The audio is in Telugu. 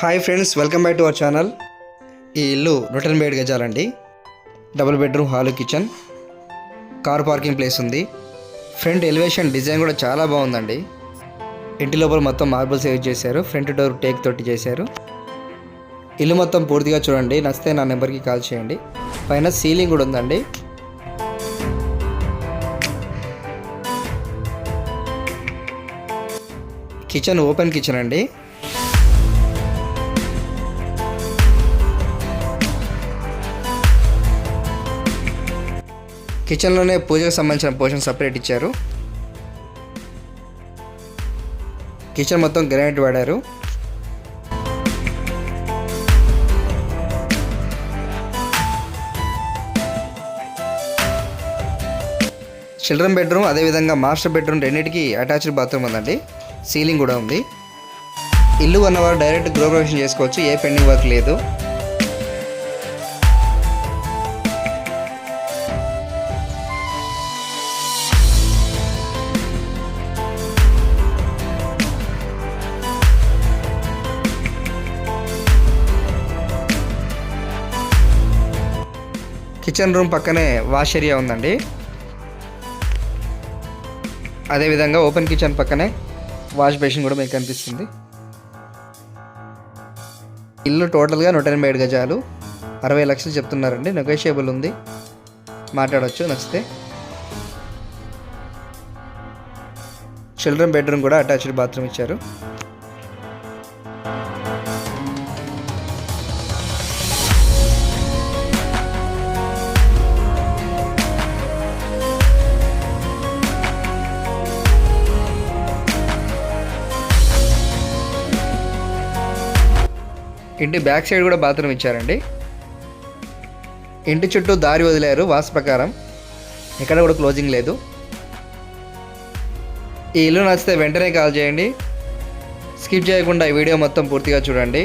Hi friends welcome back to our channel. ఈ ఇల్లు నూట ఎనభై ఏడు గజాలండి. Double bedroom hall kitchen car parking place ఉంది. ఫ్రంట్ ఎలివేషన్ డిజైన్ కూడా చాలా బాగుందండి. ఇంటి లోపల మొత్తం మార్బుల్స్ యూజ్ చేశారు. ఫ్రంట్ డోర్ టేక్ తోటి చేశారు. ఇల్లు మొత్తం పూర్తిగా చూడండి. నచ్చితే నా నెంబర్కి కాల్ చేయండి. పైన సీలింగ్ కూడా ఉందండి. కిచెన్ ఓపెన్ కిచెన్ అండి. కిచెన్లోనే పూజకు సంబంధించిన పోర్షన్ సపరేట్ ఇచ్చారు. కిచెన్ మొత్తం గ్రానైట్ వాడారు. చిల్డ్రన్ బెడ్రూమ్ అదేవిధంగా మాస్టర్ బెడ్రూమ్ రెండింటికి అటాచ్డ్ బాత్రూమ్ ఉందండి. సీలింగ్ కూడా ఉంది. ఇల్లు ఉన్నవారు డైరెక్ట్ గృహప్రవేశం చేసుకోవచ్చు ఏ పెండింగ్ వర్క్ లేదు. కిచెన్ రూమ్ పక్కనే వాష్ ఏరియా ఉందండి. అదేవిధంగా ఓపెన్ కిచెన్ పక్కనే వాష్ బేసిన్ కూడా మీకు కనిపిస్తుంది. ఇల్లు టోటల్గా నూట ఎనభై ఏడు గజాలు. అరవై లక్షలు చెప్తున్నారండి. నెగోషియబుల్ ఉంది. మాట్లాడవచ్చు నచ్చితే. చిల్డ్రన్ బెడ్రూమ్ కూడా అటాచ్డ్ బాత్రూమ్ ఇచ్చారు. ఇంటి బ్యాక్ సైడ్ కూడా బాత్రూమ్ ఇచ్చారండి. ఇంటి చుట్టూ దారి వదిలేరు వాస్తు ప్రకారం. ఎక్కడ కూడా క్లోజింగ్ లేదు. ఈ ఇల్లు నచ్చితే వెంటనే కాల్ చేయండి. స్కిప్ చేయకుండా ఈ వీడియో మొత్తం పూర్తిగా చూడండి.